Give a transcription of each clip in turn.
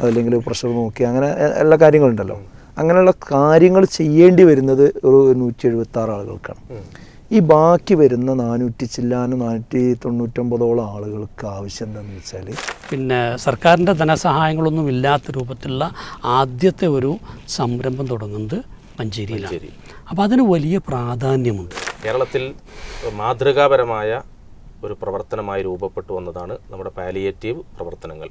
അതല്ലെങ്കിൽ പ്രഷർ നോക്കി അങ്ങനെ എല്ലാ കാര്യങ്ങളുണ്ടല്ലോ. അങ്ങനെയുള്ള കാര്യങ്ങൾ ചെയ്യേണ്ടി വരുന്നത് ഒരു നൂറ്റി എഴുപത്തി ആറ് ആളുകൾക്കാണ് ഈ ബാക്കി വരുന്ന നാനൂറ്റി ചില്ലാനും നാനൂറ്റി തൊണ്ണൂറ്റൊമ്പതോളം ആളുകൾക്ക് ആവശ്യം എന്താണെന്ന് വെച്ചാൽ പിന്നെ സർക്കാരിന്റെ ധനസഹായങ്ങളൊന്നും ഇല്ലാത്ത രൂപത്തിലുള്ള ആദ്യത്തെ ഒരു സംരംഭം തുടങ്ങുന്നത് മഞ്ചേരിയിലാണ്. മഞ്ചേരി. അപ്പോൾ അതിന് വലിയ പ്രാധാന്യമുണ്ട്. കേരളത്തിൽ മാതൃകാപരമായ ഒരു പ്രവർത്തനമായി രൂപപ്പെട്ടു വന്നതാണ് നമ്മുടെ പാലിയേറ്റീവ് പ്രവർത്തനങ്ങൾ.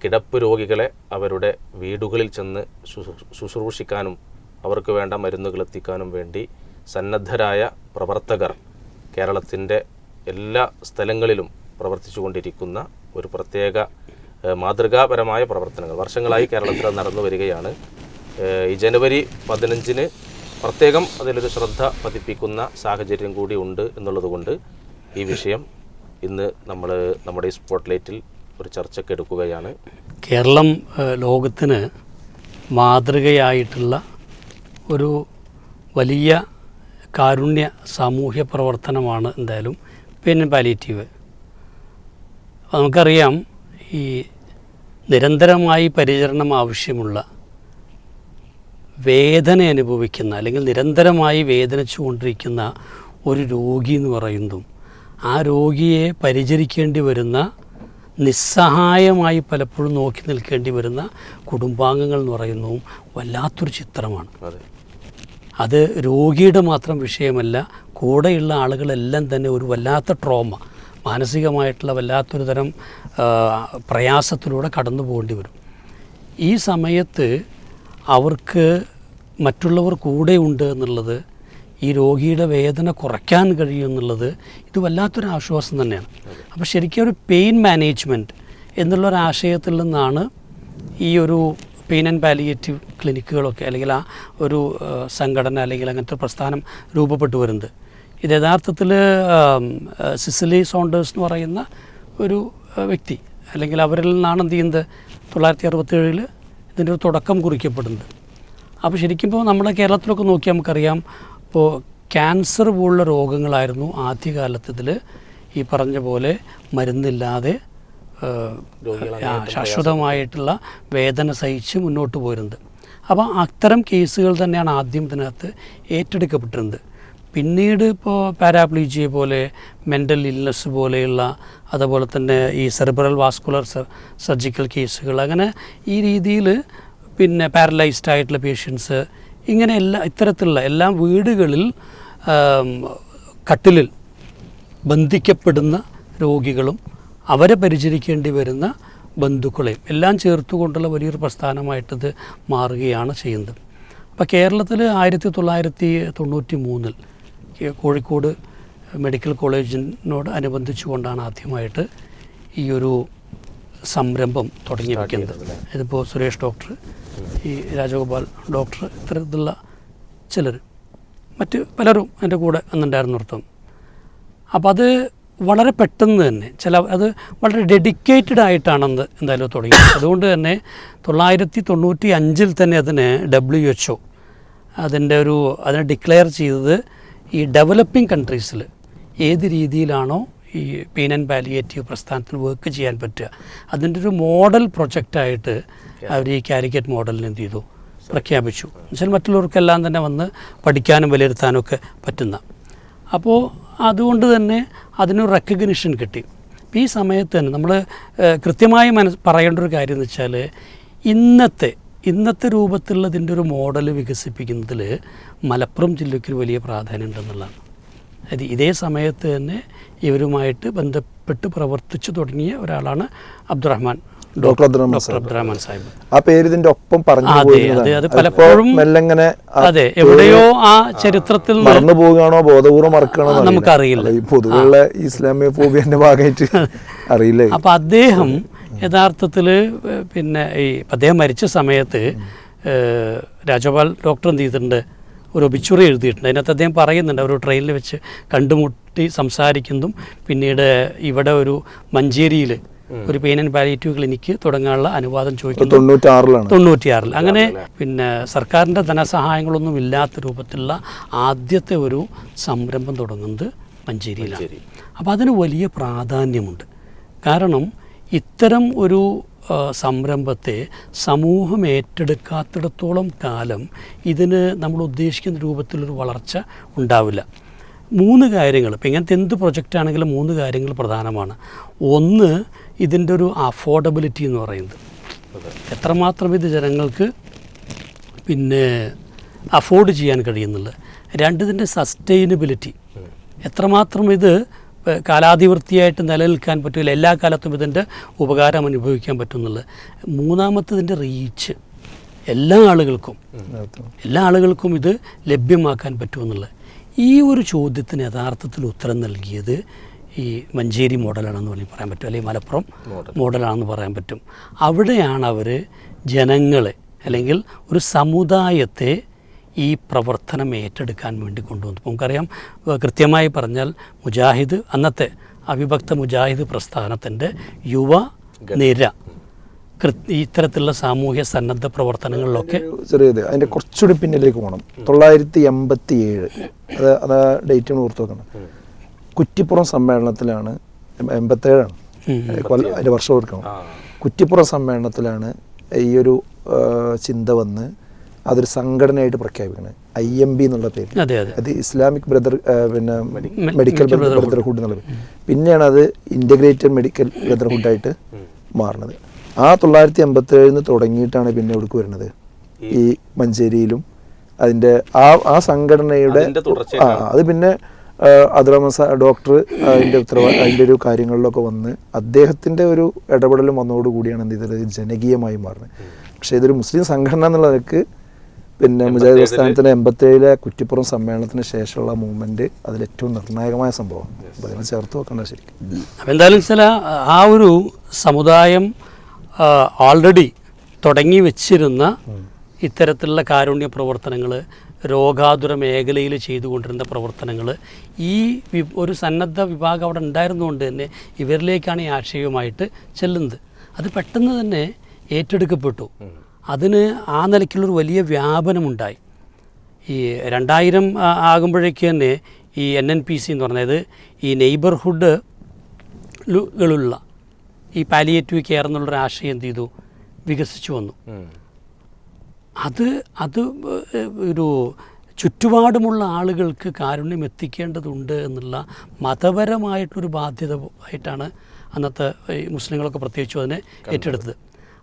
കിടപ്പ് രോഗികളെ അവരുടെ വീടുകളിൽ ചെന്ന് ശുശ്രൂഷിക്കാനും അവർക്ക് വേണ്ട മരുന്നുകൾ എത്തിക്കാനും വേണ്ടി സന്നദ്ധരായ പ്രവർത്തകർ കേരളത്തിന്റെ എല്ലാ സ്ഥലങ്ങളിലും പ്രവർത്തിച്ചുകൊണ്ടിരിക്കുന്ന ഒരു പ്രത്യേക മാതൃകാപരമായ പ്രവർത്തനങ്ങൾ. വർഷങ്ങളായി കേരളത്തിൽ നടന്നു വരികയാണ്. ഈ ജനുവരി പതിനഞ്ചിന് പ്രത്യേകം അതിലൊരു ശ്രദ്ധ പതിപ്പിക്കുന്ന സാഹചര്യം കൂടി ഉണ്ട് എന്നുള്ളതുകൊണ്ട് ഈ വിഷയം ഇന്ന് നമ്മൾ നമ്മുടെ ഈ സ്പോട്ട്ലൈറ്റിൽ ഒരു ചർച്ചയ്ക്ക് എടുക്കുകയാണ്. കേരളം ലോകത്തിന് മാതൃകയായിട്ടുള്ള ഒരു വലിയ കാരുണ്യ സാമൂഹ്യ പ്രവർത്തനമാണ് എന്തായാലും പെൻ പാലിയേറ്റീവ്. നമുക്കറിയാം ഈ നിരന്തരമായി പരിചരണം ആവശ്യമുള്ള വേദന അനുഭവിക്കുന്ന അല്ലെങ്കിൽ നിരന്തരമായി വേദനിച്ചുകൊണ്ടിരിക്കുന്ന ഒരു രോഗി എന്ന് പറയുന്നതും ആ രോഗിയെ പരിചരിക്കേണ്ടി വരുന്ന നിസ്സഹായമായി പലപ്പോഴും നോക്കി നിൽക്കേണ്ടി വരുന്ന കുടുംബാംഗങ്ങൾ എന്ന് പറയുന്നതും വല്ലാത്തൊരു ചിത്രമാണ്. അത്. രോഗിയുടെ മാത്രം വിഷയമല്ല കൂടെയുള്ള ആളുകളെല്ലാം തന്നെ ഒരു വല്ലാത്ത ട്രോമ മാനസികമായിട്ടുള്ള വല്ലാത്തൊരു തരം പ്രയാസത്തിലൂടെ കടന്നു പോകേണ്ടി വരും. ഈ സമയത്ത് അവർക്ക് മറ്റുള്ളവർ കൂടെ ഉണ്ട് എന്നുള്ളത് ഈ രോഗിയുടെ വേദന കുറയ്ക്കാൻ കഴിയും എന്നുള്ളത് ഇത് വല്ലാത്തൊരു ആശ്വാസം തന്നെയാണ്. അപ്പോൾ ശരിക്കും ഒരു പെയിൻ മാനേജ്മെന്റ് എന്നുള്ളൊരാശയത്തിൽ നിന്നാണ് ഈ ഒരു പെയിൻ ആൻഡ് പാലിയേറ്റീവ് ക്ലിനിക്കുകളൊക്കെ അല്ലെങ്കിൽ ആ ഒരു സംഘടന അല്ലെങ്കിൽ അങ്ങനത്തെ ഒരു പ്രസ്ഥാനം രൂപപ്പെട്ടു വരുന്നത്. ഇത് യഥാർത്ഥത്തിൽ സിസിലി സോണ്ടേഴ്സ് എന്ന് പറയുന്ന ഒരു വ്യക്തി അല്ലെങ്കിൽ അവരിൽ നിന്നാണ് എന്ത് ചെയ്യുന്നത്? തൊള്ളായിരത്തി അറുപത്തേഴിൽ ഇതിന്റെ ഒരു തുടക്കം കുറിക്കപ്പെടുന്നത്. അപ്പോൾ ശരിക്കും ഇപ്പോൾ നമ്മുടെ കേരളത്തിലൊക്കെ നോക്കിയാൽ നമുക്കറിയാം ഇപ്പോൾ ക്യാൻസർ പോലുള്ള രോഗങ്ങളായിരുന്നു ആദ്യകാലത്ത് ഇതിൽ ഈ പറഞ്ഞ പോലെ മരുന്നില്ലാതെ ശാശ്വതമായിട്ടുള്ള വേദന സഹിച്ച് മുന്നോട്ട് പോരുന്നത്. അപ്പോൾ അത്തരം കേസുകൾ തന്നെയാണ് ആദ്യം ഇതിനകത്ത് ഏറ്റെടുക്കപ്പെട്ടിരുന്നത്. പിന്നീട് ഇപ്പോൾ പാരാപ്ലീജിയ പോലെ മെന്റൽ ഇല്ലസ് പോലെയുള്ള അതുപോലെ തന്നെ ഈ സെറിബ്രൽ വാസ്കുലർ സർജിക്കൽ കേസുകൾ അങ്ങനെ ഈ രീതിയിൽ പിന്നെ പാരലൈസ്ഡ് ആയിട്ടുള്ള പേഷ്യൻസ് ഇങ്ങനെ എല്ലാ ഇത്തരത്തിലുള്ള എല്ലാ വീടുകളിൽ കട്ടിലിൽ ബന്ധിക്കപ്പെടുന്ന രോഗികളും അവരെ പരിചരിക്കേണ്ടി വരുന്ന ബന്ധുക്കളെയും എല്ലാം ചേർത്തുകൊണ്ടുള്ള വലിയൊരു പ്രസ്ഥാനമായിട്ടിത് മാറുകയാണ് ചെയ്യുന്നത്. അപ്പോൾ കേരളത്തിൽ ആയിരത്തി തൊള്ളായിരത്തി തൊണ്ണൂറ്റി മൂന്നിൽ കോഴിക്കോട് മെഡിക്കൽ കോളേജിനോട് അനുബന്ധിച്ചുകൊണ്ടാണ് ആദ്യമായിട്ട് ഈ ഒരു സംരംഭം തുടങ്ങി വയ്ക്കുന്നത് ഇതിപ്പോൾ സുരേഷ് ഡോക്ടർ ഈ രാജഗോപാൽ ഡോക്ടർ ഇത്തരത്തിലുള്ള ചിലർ. മറ്റ് പലരും എന്റെ കൂടെ അന്നുണ്ടായിരുന്നു നൃത്തം. അപ്പോൾ അത് വളരെ പെട്ടെന്ന് തന്നെ ചില അത് വളരെ ഡെഡിക്കേറ്റഡ് ആയിട്ടാണെന്ന് എന്തായാലും തുടങ്ങി. അതുകൊണ്ട് തന്നെ തൊള്ളായിരത്തി തൊണ്ണൂറ്റി അഞ്ചിൽ തന്നെ അതിന് ഡബ്ല്യു എച്ച് ഒ അതിന്റെ ഒരു അതിനെ ഡിക്ലെയർ ചെയ്തത് ഈ ഡെവലപ്പിംഗ് കൺട്രീസിൽ ഏത് രീതിയിലാണോ ഈ പെയിൻ ആൻഡ് പാലിയേറ്റീവ് പ്രസ്ഥാനത്തിന് വർക്ക് ചെയ്യാൻ പറ്റുക. അതിന്റെ ഒരു മോഡൽ പ്രൊജക്റ്റായിട്ട് അവർ ഈ കാലിക്കറ്റ് മോഡലിന് എന്ത് ചെയ്തു? പ്രഖ്യാപിച്ചു. എന്നുവെച്ചാൽ മറ്റുള്ളവർക്കെല്ലാം തന്നെ വന്ന് പഠിക്കാനും വിലയിരുത്താനും ഒക്കെ പറ്റുന്ന. അപ്പോൾ അതുകൊണ്ട് തന്നെ അതിനൊരു റെക്കഗ്നിഷൻ കിട്ടി. ഈ സമയത്ത് തന്നെ നമ്മൾ കൃത്യമായി മനസ് പറയേണ്ട ഒരു കാര്യം എന്ന് വെച്ചാൽ ഇന്നത്തെ ഇന്നത്തെ രൂപത്തിലുള്ളതിന്റെ ഒരു മോഡൽ വികസിപ്പിക്കുന്നതിൽ മലപ്പുറം ജില്ലയ്ക്ക് വലിയ പ്രാധാന്യം ഉണ്ടെന്നുള്ളതാണ്. അത് ഇതേ സമയത്ത് തന്നെ ഇവരുമായിട്ട് ബന്ധപ്പെട്ട് പ്രവർത്തിച്ചു തുടങ്ങിയ ഒരാളാണ് അബ്ദുറഹ്മാൻ. ഡോക്ടർ അബ്ദുറഹ്മാൻ അബ്ദുറഹ്മാൻ സാഹിബ് ആ പേര് ഇതിന്റെ ഒപ്പം പറഞ്ഞു അതെ, അതെ, അത് പലപ്പോഴും- മെല്ലെങ്ങനെ അതെ എവിടെയോ ആ ചരിത്രത്തിൽ മറന്നു പോവുകയാണോ ബോധപൂർവം മറക്കണോ നമുക്കറിയില്ല. ഈ പൊതുവെയുള്ള ഇസ്ലാമിക ഫോബിയന്റെ ഭാഗമായിട്ട് അറിയില്ല? അപ്പോൾ അദ്ദേഹം യഥാർത്ഥത്തിൽ പിന്നെ ഈ അദ്ദേഹം മരിച്ച സമയത്ത് രാജഗോപാൽ ഡോക്ടർ എന്ത് ചെയ്തിട്ടുണ്ട്? ഒരു ഒബിച്ചുറി എഴുതിയിട്ടുണ്ട്. അതിനകത്ത് അദ്ദേഹം പറയുന്നുണ്ട് ഒരു ട്രെയിനിൽ വെച്ച് കണ്ടുമുട്ടി സംസാരിക്കുന്നതും പിന്നീട് ഇവിടെ ഒരു മഞ്ചേരിയിൽ ഒരു പെയിൻ ആൻഡ് പാലിയേറ്റീവ് ക്ലിനിക്ക് തുടങ്ങാനുള്ള അനുവാദം ചോദിക്കുന്നു. തൊണ്ണൂറ്റിയാറിൽ അങ്ങനെ പിന്നെ സർക്കാരിന്റെ ധനസഹായങ്ങളൊന്നും ഇല്ലാത്ത രൂപത്തിലുള്ള ആദ്യത്തെ ഒരു സംരംഭം തുടങ്ങുന്നത് മഞ്ചേരിയിലാണ്. അപ്പോൾ അതിന് വലിയ പ്രാധാന്യമുണ്ട്. കാരണം ഇത്തരം ഒരു സംരംഭത്തെ സമൂഹം ഏറ്റെടുക്കാത്തിടത്തോളം കാലം ഇതിന് നമ്മൾ ഉദ്ദേശിക്കുന്ന രൂപത്തിലൊരു വളർച്ച ഉണ്ടാവില്ല. മൂന്ന് കാര്യങ്ങൾ ഇപ്പം ഇങ്ങനത്തെ എന്ത് പ്രൊജക്റ്റ് ആണെങ്കിലും മൂന്ന് കാര്യങ്ങൾ പ്രധാനമാണ്. ഒന്ന് ഇതിന്റെ ഒരു അഫോർഡബിലിറ്റി എന്ന് പറയുന്നത്. എത്രമാത്രം ഇത് ജനങ്ങൾക്ക് പിന്നെ അഫോർഡ് ചെയ്യാൻ കഴിയുന്നുള്ളത്. രണ്ട് ഇതിന്റെ സസ്റ്റൈനബിലിറ്റി എത്രമാത്രം ഇത് കാലാതിവൃത്തിയായിട്ട് നിലനിൽക്കാൻ പറ്റില്ല എല്ലാ കാലത്തും ഇതിന്റെ ഉപകാരം അനുഭവിക്കാൻ പറ്റുന്നുള്ളത്. മൂന്നാമത്തതിന്റെ റീച്ച്. എല്ലാ ആളുകൾക്കും. എല്ലാ ആളുകൾക്കും ഇത് ലഭ്യമാക്കാൻ പറ്റുമെന്നുള്ളത്. ഈ ഒരു ചോദ്യത്തിന് യഥാർത്ഥത്തിൽ ഉത്തരം നൽകിയത് ഈ മഞ്ചേരി മോഡലാണെന്ന് വേണമെങ്കിൽ പറയാൻ പറ്റും. അല്ലെങ്കിൽ മലപ്പുറം മോഡലാണെന്ന് പറയാൻ പറ്റും. അവിടെയാണ് അവർ ജനങ്ങളെ അല്ലെങ്കിൽ ഒരു സമുദായത്തെ ഈ പ്രവർത്തനം ഏറ്റെടുക്കാൻ വേണ്ടി കൊണ്ടുവന്നു. നമുക്കറിയാം കൃത്യമായി പറഞ്ഞാൽ മുജാഹിദ് അന്നത്തെ അവിഭക്ത മുജാഹിദ് പ്രസ്ഥാനത്തിന്റെ യുവ നിര. ഇത്തരത്തിലുള്ള സാമൂഹ്യ സന്നദ്ധ പ്രവർത്തനങ്ങളിലൊക്കെ ചെറിയത് അതിന്റെ കുറച്ചുകൂടി പിന്നിലേക്ക് പോകണം. തൊള്ളായിരത്തി എൺപത്തി ഏഴ് അത് അത് ഡേറ്റ് ഓർത്ത് വെക്കണം. കുറ്റിപ്പുറം സമ്മേളനത്തിലാണ് എൺപത്തേഴാണ് അതിന്റെ വർഷം ഓർക്കണം. കുറ്റിപ്പുറം സമ്മേളനത്തിലാണ് ഈ ഒരു ചിന്ത വന്ന് അതൊരു സംഘടനയായിട്ട് പ്രഖ്യാപിക്കുന്നത് ഐ എം ബി എന്നുള്ള പേര് അതെ അതെ. അത് ഇസ്ലാമിക് ബ്രദർ പിന്നെ മെഡിക്കൽ ബ്രദർഹുഡ്. എന്നുള്ളത്. പേര് പിന്നെയാണ് അത് ഇന്റഗ്രേറ്റഡ് മെഡിക്കൽ ബ്രദർഹുഡായിട്ട് മാറുന്നത് ആ തൊള്ളായിരത്തി എൺപത്തി ഏഴിന് തുടങ്ങിയിട്ടാണ് പിന്നെ ഇവിടേക്ക് വരുന്നത്. ഈ മഞ്ചേരിയിലും അതിന്റെ ആ ആ സംഘടനയുടെ അതിന്റെ ആ അത് പിന്നെ അദ്രമസ ഡോക്ടർ അതിന്റെ ഉത്തരവ അതിന്റെ ഒരു കാര്യങ്ങളിലൊക്കെ വന്ന് അദ്ദേഹത്തിന്റെ ഒരു ഇടപെടലും വന്നതോടുകൂടിയാണ് എന്ത് ചെയ്തത്? ജനകീയമായി മാറുന്നത്. പക്ഷേ ഇതൊരു മുസ്ലിം സംഘടന എന്നുള്ള നിലയ്ക്ക് പിന്നെ മുജാഹിദ് പ്രസ്ഥാനത്തിന്റെ എൺപത്തേഴിലെ കുറ്റിപ്പുറം സമ്മേളനത്തിന് ശേഷമുള്ള മൂവ്മെന്റ് അതിൽ ഏറ്റവും നിർണായകമായ സംഭവം. അപ്പൊ അതിനെ ചേർത്ത് വെക്കണ്ട ശരിക്കും. എന്തായാലും ചില ആ ഒരു സമുദായം ഓൾറെഡി തുടങ്ങി വെച്ചിരുന്ന ഇത്തരത്തിലുള്ള കാരുണ്യ പ്രവർത്തനങ്ങൾ രോഗാതുര മേഖലയിൽ ചെയ്തുകൊണ്ടിരുന്ന പ്രവർത്തനങ്ങൾ ഈ വി- ഒരു സന്നദ്ധ വിഭാഗം അവിടെ ഉണ്ടായിരുന്നുകൊണ്ട് തന്നെ ഇവരിലേക്കാണ് ഈ ആശയവുമായിട്ട് ചെല്ലുന്നത്. അത് പെട്ടെന്ന് തന്നെ ഏറ്റെടുക്കപ്പെട്ടു. അതിന് ആ നിലയ്ക്കുള്ളൊരു വലിയ വ്യാപനമുണ്ടായി. ഈ രണ്ടായിരം ആകുമ്പോഴേക്ക് തന്നെ ഈ എൻ എൻ പി സി എന്ന് പറഞ്ഞത് ഈ നെയ്ബർഹുഡ് കളുള്ള ഈ പാലിയേറ്റീവ് കെയർ എന്നുള്ളൊരു ആശയം എന്ത് ചെയ്തു? വികസിച്ചു വന്നു. അത് അത് ഒരു ചുറ്റുപാടുമുള്ള ആളുകൾക്ക് കാരുണ്യം എത്തിക്കേണ്ടതുണ്ട് എന്നുള്ള മതപരമായിട്ടൊരു ബാധ്യത ആയിട്ടാണ് അന്നത്തെ മുസ്ലിങ്ങളൊക്കെ പ്രത്യേകിച്ചും അതിനെ ഏറ്റെടുത്തത്.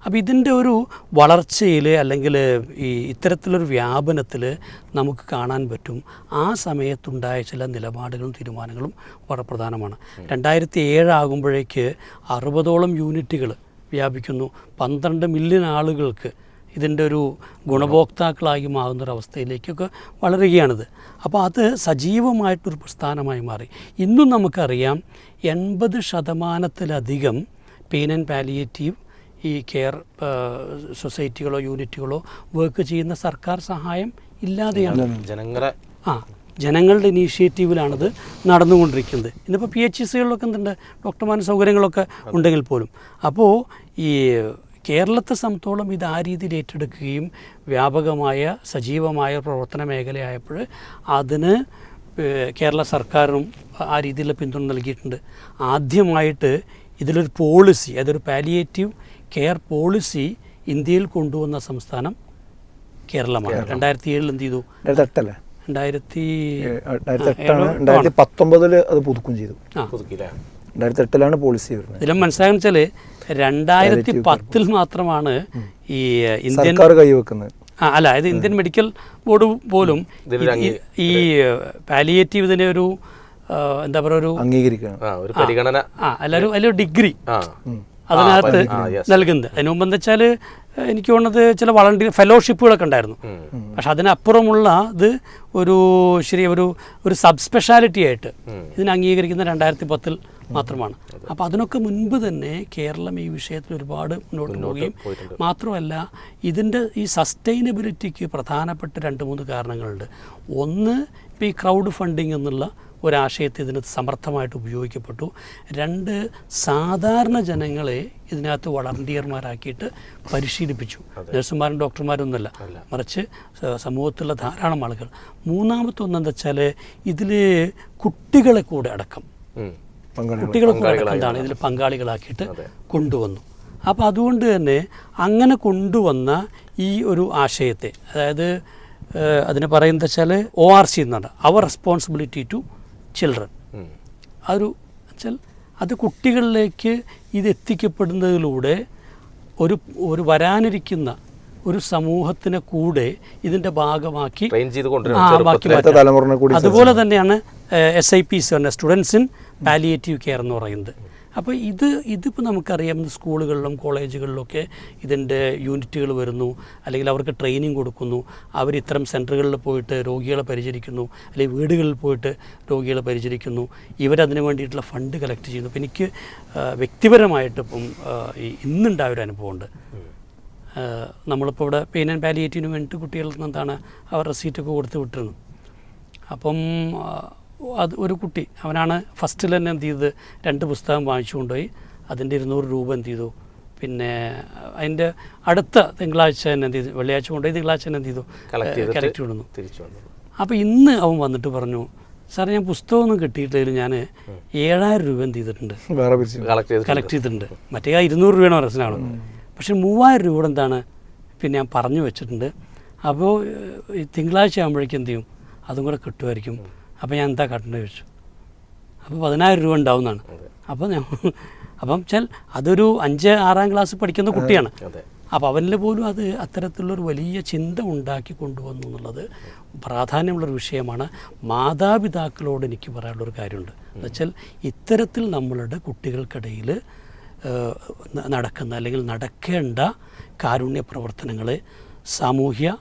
അപ്പോൾ ഇതിന്റെ ഒരു വളർച്ചയിൽ അല്ലെങ്കിൽ ഈ ഇത്തരത്തിലൊരു വ്യാപനത്തിൽ നമുക്ക് കാണാൻ പറ്റും. ആ സമയത്തുണ്ടായ ചില നിലപാടുകളും തീരുമാനങ്ങളും വളരെ പ്രധാനമാണ് രണ്ടായിരത്തി ഏഴാകുമ്പോഴേക്ക് അറുപതോളം യൂണിറ്റുകൾ വ്യാപിക്കുന്നു. പന്ത്രണ്ട് മില്യൺ ആളുകൾക്ക് ഇതിന്റെ ഒരു ഗുണഭോക്താക്കളായി മാറുന്നൊരവസ്ഥയിലേക്കൊക്കെ വളരുകയാണിത്. അപ്പോൾ അത് സജീവമായിട്ടൊരു പ്രസ്ഥാനമായി മാറി. ഇന്നും നമുക്കറിയാം എൺപത് ശതമാനത്തിലധികം പെയിൻ ആൻഡ് പാലിയേറ്റീവ് ഈ കെയർ സൊസൈറ്റികളോ യൂണിറ്റുകളോ വർക്ക് ചെയ്യുന്ന സർക്കാർ സഹായം ഇല്ലാതെയാണ്. ജനങ്ങളെ ആ ജനങ്ങളുടെ ഇനീഷ്യേറ്റീവിലാണിത് നടന്നുകൊണ്ടിരിക്കുന്നത്. ഇന്നിപ്പോൾ പി എച്ച് സികളിലൊക്കെ എന്തുണ്ട്? ഡോക്ടർമാരുടെ സൗകര്യങ്ങളൊക്കെ ഉണ്ടെങ്കിൽ പോലും. അപ്പോൾ ഈ കേരളത്തെ സംബന്ധിച്ചോളം ഇത് ആ രീതിയിൽ ഏറ്റെടുക്കുകയും വ്യാപകമായ സജീവമായ പ്രവർത്തന മേഖലയായപ്പോൾ അതിന് കേരള സർക്കാരും ആ രീതിയിലുള്ള പിന്തുണ നൽകിയിട്ടുണ്ട്. ആദ്യമായിട്ട് ഇതിലൊരു പോളിസി അതൊരു പാലിയേറ്റീവ് കെയർ പോളിസി ഇന്ത്യയിൽ കൊണ്ടുവന്ന സംസ്ഥാനം കേരളമാണ്. രണ്ടായിരത്തി ഏഴിൽ എന്ത് ചെയ്തു? രണ്ടായിരത്തി രണ്ടായിരത്തി രണ്ടായിരത്തി പത്തൊമ്പതിൽ അത് പുതുക്കും ചെയ്തു. രണ്ടായിരത്തി എട്ടിലാണ് പോളിസി വരുന്നത്. ഇതിലും മനസ്സിലാകുന്ന വെച്ചാൽ രണ്ടായിരത്തി പത്തിൽ മാത്രമാണ് ഈ ഇന്ത്യൻ കൈവെക്കുന്നത്. ആ അല്ല ഇത് ഇന്ത്യൻ മെഡിക്കൽ ബോർഡ് പോലും ഈ- പാലിയേറ്റീവ് ഇതിനെ ഒരു എന്താ പറയുക ഒരു അംഗീകരിക്കണം. ആ ഒരു പരിഗണന ആ അല്ല ഒരു ഡിഗ്രി. ആ. അതിനകത്ത്. നൽകുന്നത്. അതിനു മുമ്പ് എന്താ വെച്ചാൽ എനിക്ക് തോന്നുന്നത് ചില വളണ്ടിയർ ഫെലോഷിപ്പുകളൊക്കെ ഉണ്ടായിരുന്നു. പക്ഷെ അതിനപ്പുറമുള്ള ഇത് ഒരു ശരി ഒരു ഒരു സബ് സ്പെഷ്യാലിറ്റി ആയിട്ട് ഇതിനെ അംഗീകരിക്കുന്ന രണ്ടായിരത്തി പത്തിൽ മാത്രമാണ്. അപ്പോൾ അതിനൊക്കെ മുൻപ് തന്നെ കേരളം ഈ വിഷയത്തിൽ ഒരുപാട് മുന്നോട്ട് പോവുകയും പോയിട്ടുണ്ട്. മാത്രമല്ല ഇതിന്റെ ഈ സസ്റ്റൈനബിലിറ്റിക്ക് പ്രധാനപ്പെട്ട രണ്ട് മൂന്ന് കാരണങ്ങളുണ്ട്. ഒന്ന് ഇപ്പോൾ ഈ ക്രൗഡ് ഫണ്ടിങ് എന്നുള്ള ഒരാശയത്തെ ഇതിന് സമർത്ഥമായിട്ട് ഉപയോഗിക്കപ്പെട്ടു. രണ്ട് സാധാരണ ജനങ്ങളെ ഇതിനകത്ത് വളണ്ടിയർമാരാക്കിയിട്ട് പരിശീലിപ്പിച്ചു. നഴ്സുമാരും ഡോക്ടർമാരൊന്നുമല്ല. മറിച്ച് സമൂഹത്തിലുള്ള ധാരാളം ആളുകൾ. മൂന്നാമത്തെ ഒന്നെന്താ വെച്ചാൽ ഇതിൽ കുട്ടികളെ കൂടെ അടക്കം. കുട്ടികളെ കൂടെ അടക്കം എന്താണ് ഇതിൽ പങ്കാളികളാക്കിയിട്ട് കൊണ്ടുവന്നു. അപ്പോൾ അതുകൊണ്ട് തന്നെ അങ്ങനെ കൊണ്ടുവന്ന ഈ ഒരു ആശയത്തെ അതായത് അതിന് പറയുന്നത് വെച്ചാൽ ഒ ആർ സി എന്നാണ്. അവർ റെസ്പോൺസിബിലിറ്റി ടു ചിൽഡ്രൻ ആ ഒരു വെച്ചാൽ അത് കുട്ടികളിലേക്ക് ഇത് എത്തിക്കപ്പെടുന്നതിലൂടെ ഒരു ഒരു വരാനിരിക്കുന്ന ഒരു സമൂഹത്തിനെ കൂടെ ഇതിന്റെ ഭാഗമാക്കി അതുപോലെ തന്നെയാണ് S I P C students in palliative care എന്ന് പറയുന്നത്. അപ്പോൾ ഇത് ഇതിപ്പോൾ നമുക്കറിയാം സ്കൂളുകളിലും കോളേജുകളിലൊക്കെ ഇതിന്റെ യൂണിറ്റുകൾ വരുന്നു അല്ലെങ്കിൽ അവർക്ക് ട്രെയിനിങ് കൊടുക്കുന്നു അവർ ഇത്തരം സെന്ററുകളിൽ പോയിട്ട് രോഗികളെ പരിചരിക്കുന്നു അല്ലെങ്കിൽ വീടുകളിൽ പോയിട്ട് രോഗികളെ പരിചരിക്കുന്നു ഇവരതിനു വേണ്ടിയിട്ടുള്ള ഫണ്ട് കളക്ട് ചെയ്യുന്നു. അപ്പോൾ എനിക്ക് വ്യക്തിപരമായിട്ടിപ്പം ഇന്നുണ്ടായ ഒരു അനുഭവമുണ്ട്. നമ്മളിപ്പോൾ ഇവിടെ പെയിൻ ആൻഡ് പാലിയേറ്റീവിന് വേണ്ടിയിട്ട് കുട്ടികൾക്ക് എന്താണ് അവർ റെസീറ്റൊക്കെ കൊടുത്ത് വിട്ടിരുന്നു. അപ്പം അത് ഒരു കുട്ടി. അവനാണ് ഫസ്റ്റിൽ തന്നെ എന്ത് ചെയ്തത്? രണ്ട് പുസ്തകം വാങ്ങിച്ചു കൊണ്ടുപോയി അതിന്റെ ഇരുന്നൂറ് രൂപ എന്ത് ചെയ്തു? പിന്നെ അതിന്റെ അടുത്ത തിങ്കളാഴ്ച തന്നെ എന്ത് ചെയ്തു? വെള്ളിയാഴ്ച കൊണ്ടുപോയി തിങ്കളാഴ്ച തന്നെ എന്ത് ചെയ്തു? കളക്ട് വിടുന്നു തിരിച്ചു വന്നു. അപ്പോൾ ഇന്ന് അവൻ വന്നിട്ട് പറഞ്ഞു സാറേ ഞാൻ പുസ്തകമൊന്നും കിട്ടിയിട്ടില്ല. ഞാൻ ഏഴായിരം രൂപ എന്ത് ചെയ്തിട്ടുണ്ട്? പിരിച്ചു. കളക്ട് ചെയ്തിട്ടുണ്ട്. മറ്റേ ആ ഇരുന്നൂറ് രൂപയാണ് പ്രശ്നമാണ് പക്ഷെ മൂവായിരം രൂപ എന്താണ്? പിന്നെ ഞാൻ പറഞ്ഞു വെച്ചിട്ടുണ്ട്. അപ്പോൾ ഈ തിങ്കളാഴ്ച ആകുമ്പോഴേക്കും എന്ത് ചെയ്യും? അതും കൂടെ കിട്ടുമായിരിക്കും. അപ്പോൾ ഞാൻ എന്താ കാട്ടേണ്ടത് ചോദിച്ചു. അപ്പോൾ പതിനായിരം രൂപ ഉണ്ടാവുന്നതാണ്. അപ്പോൾ ഞാൻ അപ്പം വെച്ചാൽ അതൊരു അഞ്ച് ആറാം ക്ലാസ് പഠിക്കുന്ന കുട്ടിയാണ്. അപ്പോൾ അവനിൽ പോലും അത് അത്തരത്തിലുള്ളൊരു വലിയ ചിന്ത ഉണ്ടാക്കി കൊണ്ടുവന്നു എന്നുള്ളത് പ്രാധാന്യമുള്ളൊരു വിഷയമാണ്. മാതാപിതാക്കളോട് എനിക്ക് പറയാനുള്ളൊരു കാര്യമുണ്ട്. എന്നുവെച്ചാൽ ഇത്തരത്തിൽ നമ്മളുടെ കുട്ടികൾക്കിടയിൽ നടക്കുന്ന അല്ലെങ്കിൽ നടക്കേണ്ട കാരുണ്യ പ്രവർത്തനങ്ങൾ സാമൂഹ്യ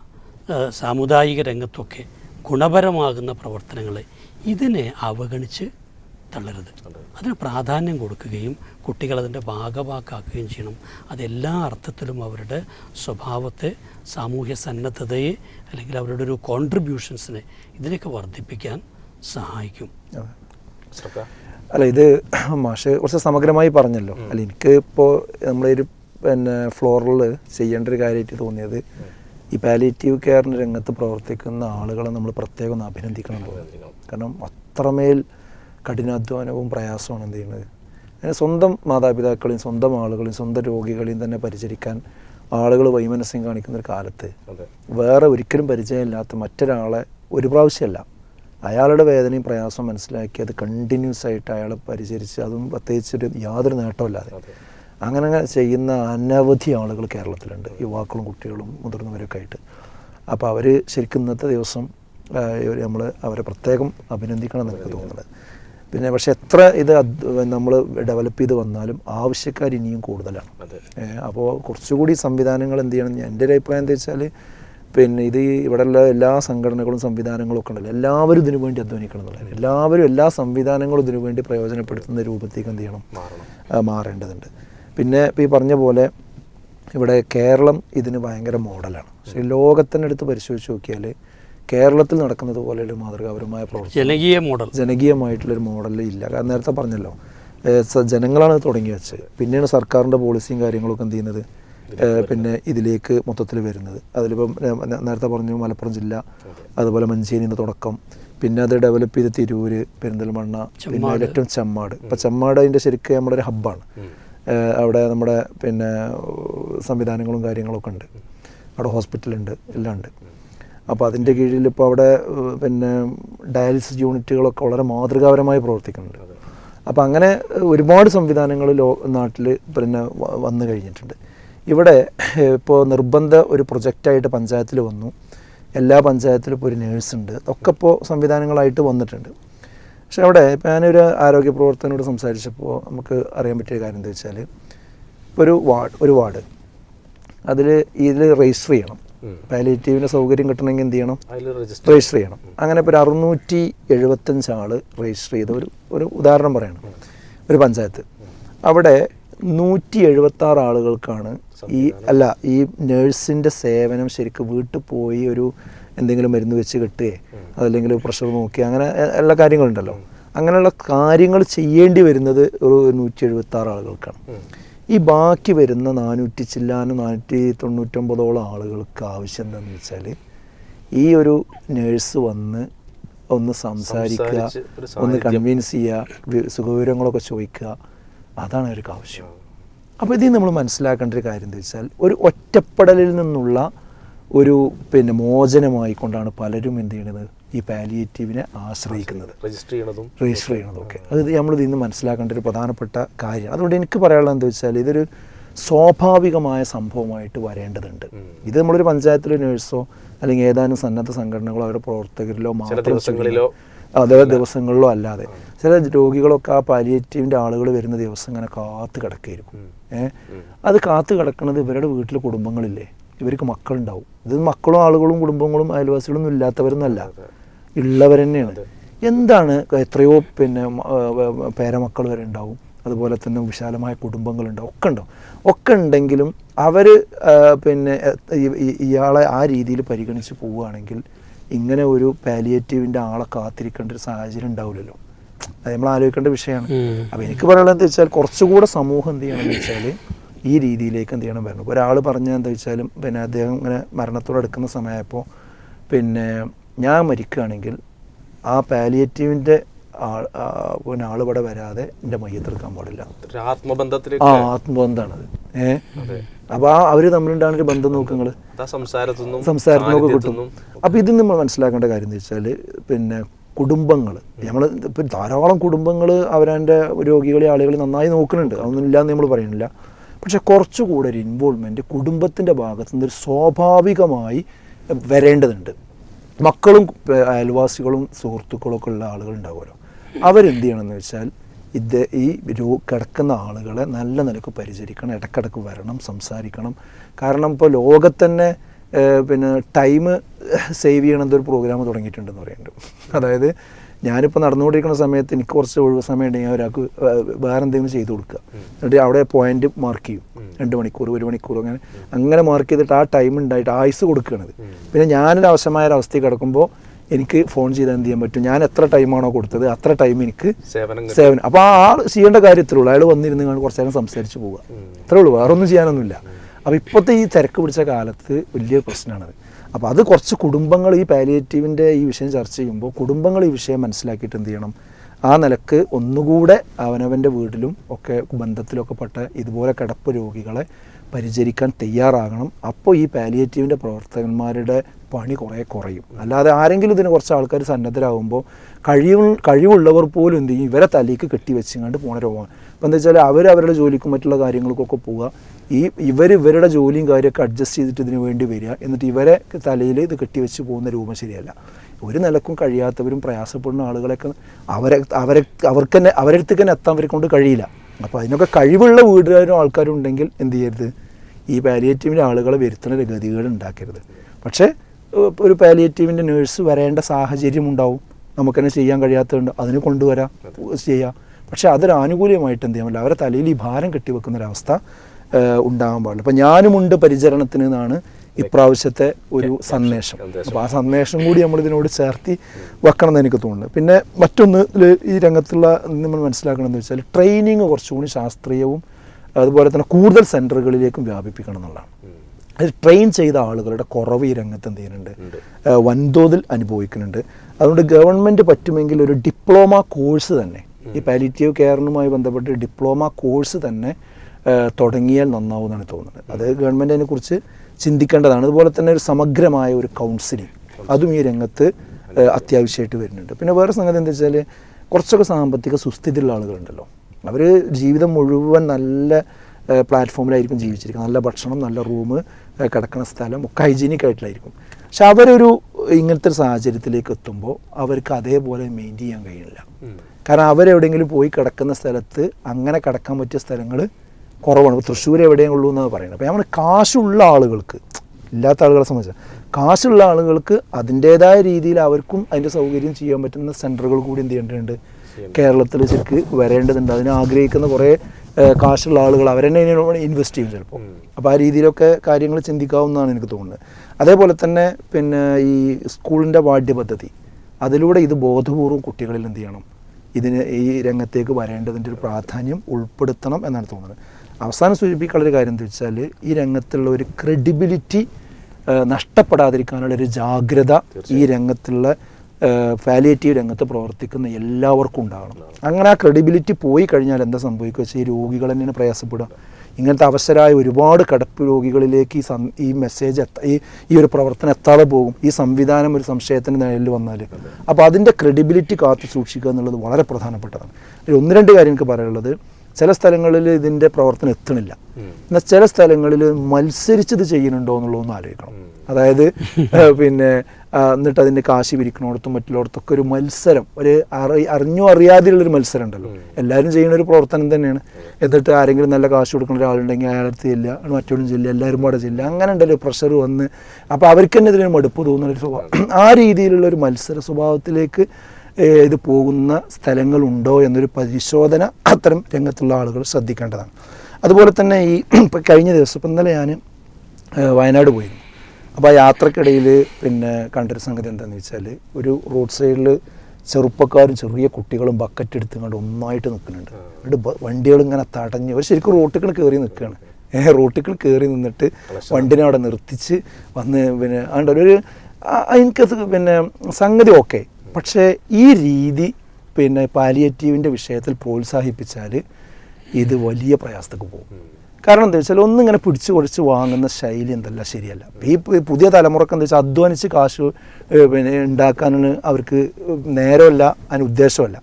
സാമുദായിക രംഗത്തൊക്കെ ഗുണപരമാകുന്ന പ്രവർത്തനങ്ങളെ ഇതിനെ അവഗണിച്ച് തള്ളരുത്. അതിന് പ്രാധാന്യം കൊടുക്കുകയും കുട്ടികൾ അതിന്റെ ഭാഗവാക്കാക്കുകയും ചെയ്യണം. അതെല്ലാ അർത്ഥത്തിലും അവരുടെ സ്വഭാവത്തെ സാമൂഹ്യ സന്നദ്ധതയെ അല്ലെങ്കിൽ അവരുടെ ഒരു കോൺട്രിബ്യൂഷൻസിനെ ഇതിനൊക്കെ വർദ്ധിപ്പിക്കാൻ സഹായിക്കും. അല്ല ഇത് മാഷ് കുറച്ച് സമഗ്രമായി പറഞ്ഞല്ലോ. അല്ല എനിക്ക് ഇപ്പോൾ നമ്മളൊരു പിന്നെ ഫ്ലോറിൽ ചെയ്യേണ്ട ഒരു കാര്യമായിട്ട് തോന്നിയത് ഈ പാലിയേറ്റീവ് കെയറിന്റെ രംഗത്ത് പ്രവർത്തിക്കുന്ന ആളുകളെ നമ്മൾ പ്രത്യേകം ഒന്ന് അഭിനന്ദിക്കണം കാരണം അത്രമേൽ കഠിനാധ്വാനവും പ്രയാസമാണ് എന്ത് ചെയ്യുന്നത്? അങ്ങനെ സ്വന്തം മാതാപിതാക്കളെയും സ്വന്തം ആളുകളെയും സ്വന്തം രോഗികളെയും തന്നെ പരിചരിക്കാൻ ആളുകൾ വൈമനസ്യം കാണിക്കുന്ന ഒരു കാലത്ത് വേറെ ഒരിക്കലും പരിചയമില്ലാത്ത മറ്റൊരാളെ ഒരു പ്രാവശ്യമല്ല. അയാളുടെ വേദനയും പ്രയാസവും മനസ്സിലാക്കി അത് കണ്ടിന്യൂസ് ആയിട്ട് അയാളെ പരിചരിച്ച് അതും പ്രത്യേകിച്ചൊരു യാതൊരു നേട്ടമില്ലാതെ അങ്ങനെ ചെയ്യുന്ന അനവധി ആളുകൾ കേരളത്തിലുണ്ട്. യുവാക്കളും കുട്ടികളും മുതിർന്നവരൊക്കെ ആയിട്ട്. അപ്പോൾ അവർ ശരിക്കും ഇന്നത്തെ ദിവസം നമ്മൾ അവരെ പ്രത്യേകം അഭിനന്ദിക്കണം എന്ന് എനിക്ക് തോന്നുന്നത്. പിന്നെ പക്ഷെ എത്ര ഇത് നമ്മൾ ഡെവലപ്പ് ചെയ്ത് വന്നാലും ആവശ്യക്കാർ ഇനിയും കൂടുതലാണ്. അപ്പോൾ കുറച്ചുകൂടി സംവിധാനങ്ങൾ എന്ത് ചെയ്യണം? എന്റെ ഒരു അഭിപ്രായം എന്താ വെച്ചാൽ പിന്നെ ഇത് ഇവിടെ ഇവിടെയുള്ള എല്ലാ സംഘടനകളും സംവിധാനങ്ങളും ഒക്കെ ഉണ്ടല്ലോ. എല്ലാവരും ഇതിനു വേണ്ടി അധ്വാനിക്കണം എന്നുള്ളത് എല്ലാവരും എല്ലാ സംവിധാനങ്ങളും ഇതിനു വേണ്ടി പ്രയോജനപ്പെടുത്തുന്ന രൂപത്തേക്ക് എന്ത് ചെയ്യണം? മാറണം. മാറേണ്ടതുണ്ട്. പിന്നെ ഇപ്പോൾ ഈ പറഞ്ഞ പോലെ ഇവിടെ കേരളം ഇതിന് ഭയങ്കര മോഡലാണ്. പക്ഷേ ലോകത്തിന്റെ അടുത്ത് പരിശോധിച്ച് നോക്കിയാൽ കേരളത്തിൽ നടക്കുന്നത് പോലെ ഒരു മാതൃകാപരമായ പ്രവർത്തനം ജനകീയ മോഡൽ. ജനകീയമായിട്ടുള്ളൊരു മോഡൽ ഇല്ല. കാരണം നേരത്തെ പറഞ്ഞല്ലോ ജനങ്ങളാണ് തുടങ്ങി വെച്ചത്. പിന്നെയാണ് സർക്കാരിന്റെ പോളിസിയും കാര്യങ്ങളൊക്കെ എന്ത് ചെയ്യുന്നത്? പിന്നെ ഇതിലേക്ക് മൊത്തത്തിൽ വരുന്നത്. അതിലിപ്പം നേരത്തെ പറഞ്ഞു മലപ്പുറം ജില്ല അതുപോലെ മഞ്ചേരിന്റെ തുടക്കം പിന്നെ അത് ഡെവലപ്പ് ചെയ്ത് തിരൂര് പെരിന്തൽമണ്ണ പിന്നെ ഏറ്റവും ചെമ്മാട്. ഇപ്പം ചെമ്മാട് അതിന്റെ ശരിക്കും നമ്മളൊരു ഹബ്ബാണ്. അവിടെ നമ്മുടെ പിന്നെ സംവിധാനങ്ങളും കാര്യങ്ങളൊക്കെ ഉണ്ട്. അവിടെ ഹോസ്പിറ്റലുണ്ട് എല്ലാം ഉണ്ട്. അപ്പോൾ അതിന്റെ കീഴിൽ ഇപ്പോൾ അവിടെ പിന്നെ ഡയാലിസിസ് യൂണിറ്റുകളൊക്കെ വളരെ മാതൃകാപരമായി പ്രവർത്തിക്കുന്നുണ്ട്. അപ്പോൾ അങ്ങനെ ഒരുപാട് സംവിധാനങ്ങൾ ലോ നാട്ടിൽ പിന്നെ വന്നു കഴിഞ്ഞിട്ടുണ്ട്. ഇവിടെ ഇപ്പോൾ നിർബന്ധ ഒരു പ്രൊജക്റ്റായിട്ട് പഞ്ചായത്തിൽ വന്നു. എല്ലാ പഞ്ചായത്തിലും ഇപ്പോൾ ഒരു നേഴ്സ് ഉണ്ട്. ഒക്കെ ഇപ്പോൾ സംവിധാനങ്ങളായിട്ട് വന്നിട്ടുണ്ട്. പക്ഷെ അവിടെ ഇപ്പം ഞാനൊരു ആരോഗ്യ പ്രവർത്തനോട് സംസാരിച്ചപ്പോൾ നമുക്ക് അറിയാൻ പറ്റിയ കാര്യം എന്താ വെച്ചാൽ ഇപ്പോൾ ഒരു വാർഡ് ഒരു വാർഡ്. അതിൽ ഇതിൽ രജിസ്റ്റർ ചെയ്യണം. പാലിയേറ്റീവിന്റെ സൗകര്യം കിട്ടണമെങ്കിൽ എന്ത് ചെയ്യണം? രജിസ്റ്റർ ചെയ്യണം. അങ്ങനെ ഇപ്പോൾ ഒരു അറുന്നൂറ്റി എഴുപത്തഞ്ച് ആൾ രജിസ്റ്റർ ചെയ്ത ഒരു ഒരു ഉദാഹരണം പറയണം. ഒരു പഞ്ചായത്ത്. അവിടെ നൂറ്റി എഴുപത്തി ആറ് ആളുകൾക്കാണ് ഈ അല്ല ഈ നേഴ്സിന്റെ സേവനം ശരിക്കും വീട്ടിൽ പോയി ഒരു എന്തെങ്കിലും മരുന്ന് വെച്ച് കെട്ടുകയെ അതല്ലെങ്കിൽ പ്രഷർ നോക്കി അങ്ങനെ എല്ലാ കാര്യങ്ങളുണ്ടല്ലോ. അങ്ങനെയുള്ള കാര്യങ്ങൾ ചെയ്യേണ്ടി വരുന്നത് ഒരു നൂറ്റി എഴുപത്തി ആറ് ആളുകൾക്കാണ് ഈ ബാക്കി വരുന്ന നാനൂറ്റി ചില്ലാനും നാനൂറ്റി തൊണ്ണൂറ്റൊമ്പതോളം ആളുകൾക്ക് ആവശ്യം എന്താണെന്ന് വെച്ചാൽ ഈ ഒരു നേഴ്സ് വന്ന് ഒന്ന് സംസാരിക്കുക ഒന്ന് കൺവീൻസ് ചെയ്യുക സുഖവിവരങ്ങളൊക്കെ ചോദിക്കുക അതാണ് അവർക്ക് ആവശ്യം. അപ്പോൾ ഇതിൽ നമ്മൾ മനസ്സിലാക്കേണ്ട ഒരു കാര്യം എന്താ വെച്ചാൽ ഒരു ഒറ്റപ്പെടലിൽ നിന്നുള്ള ഒരു പിന്നെ മോചനമായി കൊണ്ടാണ് പലരും എന്ത് ചെയ്യുന്നത് ഈ പാലിയേറ്റീവിനെ ആശ്രയിക്കുന്നത്. രജിസ്റ്റർ ചെയ്യണതും രജിസ്റ്റർ ചെയ്യണതൊക്കെ. അത് നമ്മൾ ഇതിൽ നിന്ന് മനസ്സിലാക്കേണ്ട ഒരു പ്രധാനപ്പെട്ട കാര്യം. അതുകൊണ്ട് എനിക്ക് പറയാനുള്ളത് എന്താ വെച്ചാൽ ഇതൊരു സ്വാഭാവികമായ സംഭവമായിട്ട് വരേണ്ടതുണ്ട്. ഇത് നമ്മളൊരു പഞ്ചായത്തിലെ നേഴ്സോ അല്ലെങ്കിൽ ഏതാനും സന്നദ്ധ സംഘടനകളോ അവരുടെ പ്രവർത്തകരിലോ ചില മാത്രം ദിവസങ്ങളിലോ അതേ ദിവസങ്ങളിലോ അല്ലാതെ. ചില രോഗികളൊക്കെ ആ പാലിയേറ്റീവിന്റെ ആളുകൾ വരുന്ന ദിവസം ഇങ്ങനെ കാത്തു കിടക്കായിരിക്കും. ഏഹ് അത് കാത്തു കിടക്കുന്നത് ഇവരുടെ വീട്ടിലെ കുടുംബങ്ങളില്ലേ? ഇവർക്ക് മക്കളുണ്ടാവും. ഇത് മക്കളും ആളുകളും കുടുംബങ്ങളും അയൽവാസികളൊന്നും ഇല്ലാത്തവരൊന്നല്ല. ഉള്ളവർ തന്നെയാണ്. എന്താണ് എത്രയോ പിന്നെ പേരമക്കൾ വരെ ഉണ്ടാവും. അതുപോലെ തന്നെ വിശാലമായ കുടുംബങ്ങളുണ്ടാവും ഒക്കെ ഉണ്ടാവും. ഒക്കെ ഉണ്ടെങ്കിലും അവർ പിന്നെ ഇയാളെ ആ രീതിയിൽ പരിഗണിച്ച് പോവുകയാണെങ്കിൽ ഇങ്ങനെ ഒരു പാലിയേറ്റീവിന്റെ ആളെ കാത്തിരിക്കേണ്ട ഒരു സാഹചര്യം ഉണ്ടാവില്ലല്ലോ. അത് നമ്മൾ ആലോചിക്കേണ്ട വിഷയമാണ്. അപ്പോൾ എനിക്ക് പറയാനുള്ളത് എന്താ വെച്ചാൽ കുറച്ചുകൂടെ സമൂഹം എന്ത് ചെയ്യണമെന്ന് വെച്ചാൽ ഈ രീതിയിലേക്ക് എന്ത് ചെയ്യണം വരണം. ഒരാൾ പറഞ്ഞ എന്താ വെച്ചാലും പിന്നെ അദ്ദേഹം ഇങ്ങനെ മരണത്തോട് അടുക്കുന്ന സമയമായപ്പോൾ പിന്നെ ഞാൻ മരിക്കുകയാണെങ്കിൽ ആ പാലിയേറ്റീവിന്റെ പിന്നെ വരാതെ എന്റെ മയ്യത്തെടുക്കാൻ പാടില്ല. ആ ആത്മബന്ധമാണത് ഏഹ് അപ്പോൾ ആ അവർ തമ്മിലുണ്ടാകുന്ന ഒരു ബന്ധം സംസാരത്തുനിന്നും സംസാരത്തിനൊക്കെ കിട്ടും. അപ്പോൾ ഇത് നമ്മൾ മനസ്സിലാക്കേണ്ട കാര്യം എന്ന് വെച്ചാൽ പിന്നെ കുടുംബങ്ങൾ നമ്മൾ ഇപ്പം ധാരാളം കുടുംബങ്ങൾ അവരന്റെ രോഗികളെ ആളുകളെ നന്നായി നോക്കുന്നുണ്ട്. അതൊന്നും ഇല്ലാന്ന് നമ്മൾ പറയുന്നില്ല പക്ഷെ കുറച്ചുകൂടെ ഒരു ഇൻവോൾവ്മെന്റ് കുടുംബത്തിന്റെ ഭാഗത്തു നിന്ന് ഒരു സ്വാഭാവികമായി വരേണ്ടതുണ്ട്. മക്കളും അയൽവാസികളും സുഹൃത്തുക്കളും ഒക്കെ ഉള്ള ആളുകൾ ഉണ്ടാവുമല്ലോ അവരെന്ത് ചെയ്യണമെന്ന് വെച്ചാൽ ഇത് ഈ രോ കിടക്കുന്ന ആളുകളെ നല്ല നിലയ്ക്ക് പരിചരിക്കണം ഇടക്കിടക്ക് വരണം സംസാരിക്കണം. കാരണം ഇപ്പോൾ ലോകത്തന്നെ പിന്നെ ടൈം സേവ് ചെയ്യണമെന്നൊരു പ്രോഗ്രാം തുടങ്ങിയിട്ടുണ്ടെന്ന് പറയുന്നുണ്ട്. അതായത് ഞാനിപ്പോൾ നടന്നുകൊണ്ടിരിക്കുന്ന സമയത്ത് എനിക്ക് കുറച്ച് ഒഴിവ് സമയം ഉണ്ടെങ്കിൽ ഞാൻ ഒരാൾക്ക് വേറെ എന്തെങ്കിലും ചെയ്തു കൊടുക്കുക. എന്നിട്ട് അവിടെ പോയിന്റ് മാർക്ക് ചെയ്യും. രണ്ട് മണിക്കൂർ ഒരു മണിക്കൂർ അങ്ങനെ. അങ്ങനെ മാർക്ക് ചെയ്തിട്ട് ആ ടൈം ഉണ്ടായിട്ട് ആയുസ് കൊടുക്കുകയാണത്. പിന്നെ ഞാനൊരു ആവശ്യമായ ഒരു അവസ്ഥയിൽ കിടക്കുമ്പോൾ എനിക്ക് ഫോൺ ചെയ്താൽ എന്ത് ചെയ്യാൻ പറ്റും? ഞാൻ എത്ര ടൈമാണോ കൊടുത്തത്? അത്ര ടൈം എനിക്ക് സേവനം അപ്പോൾ ആ ആൾ ചെയ്യേണ്ട കാര്യത്തിലേ ഉള്ളൂ. അയാൾ വന്നിരുന്ന് കുറച്ച് നേരം സംസാരിച്ച് പോവുക. അത്രേ ഉള്ളൂ. വേറൊന്നും ചെയ്യാനൊന്നുമില്ല. അപ്പോൾ ഇപ്പോഴത്തെ ഈ തിരക്ക് പിടിച്ച കാലത്ത് വലിയ പ്രശ്നമാണത് അപ്പോൾ അത് കുറച്ച് കുടുംബങ്ങൾ ഈ പാലിയേറ്റീവിന്റെ ഈ വിഷയം ചർച്ച ചെയ്യുമ്പോൾ കുടുംബങ്ങൾ ഈ വിഷയം മനസ്സിലാക്കിയിട്ട് എന്ത് ചെയ്യണം? ആ നിലയ്ക്ക് ഒന്നുകൂടെ അവനവന്റെ വീട്ടിലും ഒക്കെ ബന്ധത്തിലൊക്കെ പെട്ട ഇതുപോലെ കിടപ്പ് രോഗികളെ പരിചരിക്കാൻ തയ്യാറാകണം. അപ്പോൾ ഈ പാലിയേറ്റീവിന്റെ പ്രവർത്തകന്മാരുടെ പണി കുറേ കുറയും. അല്ലാതെ ആരെങ്കിലും ഇതിന് കുറച്ച് ആൾക്കാർ സന്നദ്ധരാകുമ്പോൾ കഴിവ് കഴിവുള്ളവർ പോലും എന്ത് ചെയ്യും? ഇവരെ തലേക്ക് കെട്ടി വെച്ചുകൊണ്ട് പോണ രോഗമാണ്. അപ്പോൾ എന്താ വെച്ചാൽ അവർ അവരുടെ ജോലിക്കും മറ്റുള്ള കാര്യങ്ങൾക്കൊക്കെ പോവുക. ഈ ഇവർ ഇവരുടെ ജോലിയും കാര്യമൊക്കെ അഡ്ജസ്റ്റ് ചെയ്തിട്ട് ഇതിന് വേണ്ടി വരിക. എന്നിട്ട് ഇവരെ തലയിൽ ഇത് കെട്ടിവെച്ച് പോകുന്ന രൂപം ശരിയല്ല. ഒരു നിലക്കും കഴിയാത്തവരും പ്രയാസപ്പെടുന്ന ആളുകളൊക്കെ അവരെ അവരെ അവർക്ക് തന്നെ അവരടുത്തേക്ക് തന്നെ എത്താൻ അവരെ കൊണ്ട് കഴിയില്ല. അപ്പോൾ അതിനൊക്കെ കഴിവുള്ള വീടുകാരും ആൾക്കാരും ഉണ്ടെങ്കിൽ എന്ത് ചെയ്യരുത്? ഈ പാലിയേറ്റീവിന്റെ ആളുകളെ വരുത്തുന്ന ഒരു ഗതികേട് ഉണ്ടാക്കരുത്. പക്ഷേ ഒരു പാലിയേറ്റീവിന്റെ നേഴ്സ് വരേണ്ട സാഹചര്യം ഉണ്ടാവും. നമുക്ക് ചെയ്യാൻ കഴിയാത്തതുണ്ട്. അതിന് കൊണ്ടുവരാം. ചെയ്യാം. പക്ഷേ അതൊരു ആനുകൂല്യമായിട്ട് എന്ത് ചെയ്യാൻ അവരെ തലയിൽ ഈ ഭാരം കെട്ടിവെക്കുന്നൊരവസ്ഥ ഉണ്ടാകാൻ പാടില്ല. അപ്പം ഞാനുമുണ്ട് പരിചരണത്തിന് എന്നാണ് ഇപ്രാവശ്യത്തെ ഒരു സന്ദേശം. അപ്പോൾ ആ സന്ദേശം കൂടി നമ്മൾ ഇതിനോട് ചേർത്തി വെക്കണം എന്ന് എനിക്ക് തോന്നുന്നു പിന്നെ മറ്റൊന്ന് ഈ രംഗത്തുള്ള നമ്മൾ മനസ്സിലാക്കണമെന്ന് വെച്ചാൽ ട്രെയിനിങ് കുറച്ചുകൂടി ശാസ്ത്രീയവും അതുപോലെ തന്നെ കൂടുതൽ സെന്ററുകളിലേക്കും വ്യാപിപ്പിക്കണം എന്നുള്ളതാണ്. അത് ട്രെയിൻ ചെയ്ത ആളുകളുടെ കുറവ് ഈ രംഗത്ത് എന്ത് ചെയ്യുന്നുണ്ട്? വൻതോതിൽ അനുഭവിക്കുന്നുണ്ട്. അതുകൊണ്ട് ഗവൺമെന്റ് പറ്റുമെങ്കിൽ ഒരു ഡിപ്ലോമ കോഴ്സ് തന്നെ ഈ പാലിറ്റീവ് കെയറിനുമായി ബന്ധപ്പെട്ട് ഡിപ്ലോമ കോഴ്സ് തന്നെ തുടങ്ങിയാൽ നന്നാവും എന്നാണ് തോന്നുന്നത് അത് ഗവൺമെന്റ് അതിനെക്കുറിച്ച് ചിന്തിക്കേണ്ടതാണ്. അതുപോലെ തന്നെ ഒരു സമഗ്രമായ ഒരു കൗൺസിലിംഗ് അതും ഈ രംഗത്ത് അത്യാവശ്യമായിട്ട് വരുന്നുണ്ട്. പിന്നെ വേറെ സംഗതി എന്താ വെച്ചാൽ കുറച്ചൊക്കെ സാമ്പത്തിക സുസ്ഥിതിയുള്ള ആളുകളുണ്ടല്ലോ. അവർ ജീവിതം മുഴുവൻ നല്ല പ്ലാറ്റ്ഫോമിലായിരിക്കും ജീവിച്ചിരിക്കുന്നത്. നല്ല ഭക്ഷണം നല്ല റൂം കിടക്കണ സ്ഥലം ഒക്കെ ഹൈജീനിക് ആയിട്ടുള്ളായിരിക്കും പക്ഷെ അവരൊരു ഇങ്ങനത്തെ ഒരു സാഹചര്യത്തിലേക്ക് എത്തുമ്പോൾ അവർക്ക് അതേപോലെ മെയിന്റെയിൻ ചെയ്യാൻ കഴിയില്ല കാരണം അവരെവിടെയെങ്കിലും പോയി കിടക്കുന്ന സ്ഥലത്ത് അങ്ങനെ കിടക്കാൻ പറ്റിയ സ്ഥലങ്ങൾ കുറവാണ്. ഇപ്പോൾ തൃശ്ശൂർ എവിടെയും ഉള്ളൂ എന്നാണ് പറയുന്നത്. അപ്പോൾ നമ്മൾ കാശുള്ള ആളുകൾക്ക് ഇല്ലാത്ത ആളുകളെ സംബന്ധിച്ച് കാശുള്ള ആളുകൾക്ക് അതിന്റേതായ രീതിയിൽ അവർക്കും അതിന്റെ സൗകര്യം ചെയ്യാൻ പറ്റുന്ന സെന്ററുകൾ കൂടി എന്ത് ചെയ്യേണ്ടതുണ്ട്? കേരളത്തിൽ ശരിക്ക് വരേണ്ടതുണ്ട്. അതിനെ ആഗ്രഹിക്കുന്ന കുറേ കാശുള്ള ആളുകൾ അവരെന്നെ ഇൻവെസ്റ്റ് ചെയ്യും ചിലപ്പോൾ അപ്പോൾ ആ രീതിയിലൊക്കെ കാര്യങ്ങൾ ചിന്തിക്കാവുന്നതാണ് എനിക്ക് തോന്നുന്നത്. അതേപോലെ തന്നെ പിന്നെ ഈ സ്കൂളിന്റെ പാഠ്യപദ്ധതി അതിലൂടെ ഇത് ബോധപൂർവം കുട്ടികളിൽ എന്ത് ചെയ്യണം? ഇതിന് ഈ രംഗത്തേക്ക് വരേണ്ടതിന്റെ ഒരു പ്രാധാന്യം ഉൾപ്പെടുത്തണം എന്നാണ് തോന്നുന്നത്. അവസാനം സൂചിപ്പിക്കാനുള്ള ഒരു കാര്യം എന്താ വെച്ചാൽ ഈ രംഗത്തുള്ള ഒരു ക്രെഡിബിലിറ്റി നഷ്ടപ്പെടാതിരിക്കാനുള്ള ഒരു ജാഗ്രത ഈ രംഗത്തുള്ള ഫാലിയേറ്റീവ് രംഗത്ത് പ്രവർത്തിക്കുന്ന എല്ലാവർക്കും ഉണ്ടാകണം അങ്ങനെ ആ ക്രെഡിബിലിറ്റി പോയി കഴിഞ്ഞാൽ എന്താ സംഭവിക്കുക വെച്ചാൽ ഈ രോഗികൾ തന്നെയാണ് പ്രയാസപ്പെടുക. ഇങ്ങനത്തെ അവസരമായ ഒരുപാട് കിടപ്പ് രോഗികളിലേക്ക് ഈ സം ഈ മെസ്സേജ് എത്ത ഈ ഈ ഒരു പ്രവർത്തനം എത്താതെ പോകും. ഈ സംവിധാനം ഒരു സംശയത്തിന്റെ നിഴലിൽ വന്നാൽ. അപ്പോൾ അതിന്റെ ക്രെഡിബിലിറ്റി കാത്തു സൂക്ഷിക്കുക എന്നുള്ളത് വളരെ പ്രധാനപ്പെട്ടതാണ്. ഒന്ന് രണ്ട് കാര്യം എനിക്ക് പറയാനുള്ളത്. ചില സ്ഥലങ്ങളിൽ ഇതിന്റെ പ്രവർത്തനം എത്തണില്ല. എന്നാൽ ചില സ്ഥലങ്ങളിൽ മത്സരിച്ചത് ചെയ്യുന്നുണ്ടോ എന്നുള്ളതൊന്ന് ആലോചിക്കണം. അതായത് പിന്നെ എന്നിട്ട് അതിന്റെ കാശി പിരിക്കണോടത്തും മറ്റുള്ളടത്തൊക്കെ ഒരു മത്സരം ഒരു അറി അറിഞ്ഞോ അറിയാതെയുള്ളൊരു മത്സരം ഉണ്ടല്ലോ. എല്ലാവരും ചെയ്യുന്ന ഒരു പ്രവർത്തനം തന്നെയാണ്. എന്നിട്ട് ആരെങ്കിലും നല്ല കാശ് കൊടുക്കുന്ന ഒരാളുണ്ടെങ്കിൽ അയാളടുത്ത് ചെല്ലുക മറ്റൊന്നും ചെല്ലുക എല്ലാവരും പാടെ ചെല്ലുക. അങ്ങനെ ഉണ്ടല്ലോ പ്രഷർ വന്ന്. അപ്പോൾ അവർക്ക് തന്നെ ഇതിനൊരു മടുപ്പ് തോന്നുന്ന ഒരു സ്വഭാവം. ആ രീതിയിലുള്ള ഒരു മത്സര സ്വഭാവത്തിലേക്ക് ഇത് പോകുന്ന സ്ഥലങ്ങളുണ്ടോ എന്നൊരു പരിശോധന അത്തരം രംഗത്തുള്ള ആളുകൾ ശ്രദ്ധിക്കേണ്ടതാണ്. അതുപോലെ തന്നെ ഈ ഇപ്പം കഴിഞ്ഞ ദിവസം ഇപ്പം ഇന്നലെ ഞാൻ വയനാട് പോയിരുന്നു. അപ്പോൾ ആ യാത്രക്കിടയിൽ പിന്നെ കണ്ടൊരു സംഗതി എന്താണെന്ന് വെച്ചാൽ ഒരു റോഡ് സൈഡിൽ ചെറുപ്പക്കാരും ചെറിയ കുട്ടികളും ബക്കറ്റ് എടുത്തുകൊണ്ട് ഒന്നായിട്ട് നിൽക്കുന്നുണ്ട് എന്നിട്ട് വണ്ടികൾ ഇങ്ങനെ തടഞ്ഞ് അവർ ശരിക്കും റോട്ടിൽ കയറി നിൽക്കുകയാണ് ഏഹ് റോട്ടിൽ കയറി നിന്നിട്ട് വണ്ടിനെ അവിടെ നിർത്തിച്ച് വന്ന് പിന്നെ ആണ്ട് ഒരു എനിക്കത് പിന്നെ സംഗതി ഓക്കെ. പക്ഷേ ഈ രീതി പിന്നെ പാലിയേറ്റീവിന്റെ വിഷയത്തിൽ പ്രോത്സാഹിപ്പിച്ചാൽ ഇത് വലിയ പ്രയാസത്തേക്ക് പോകും. കാരണം എന്താ വെച്ചാൽ ഒന്നും ഇങ്ങനെ പിടിച്ചു കുറച്ച് വാങ്ങുന്ന ശൈലി എന്തല്ല ശരിയല്ല. ഈ പുതിയ തലമുറയ്ക്ക് എന്താ വെച്ചാൽ അധ്വാനിച്ച് കാശ് പിന്നെ ഉണ്ടാക്കാനാണ് അവർക്ക് നേരമല്ല അതിന് ഉദ്ദേശമല്ല.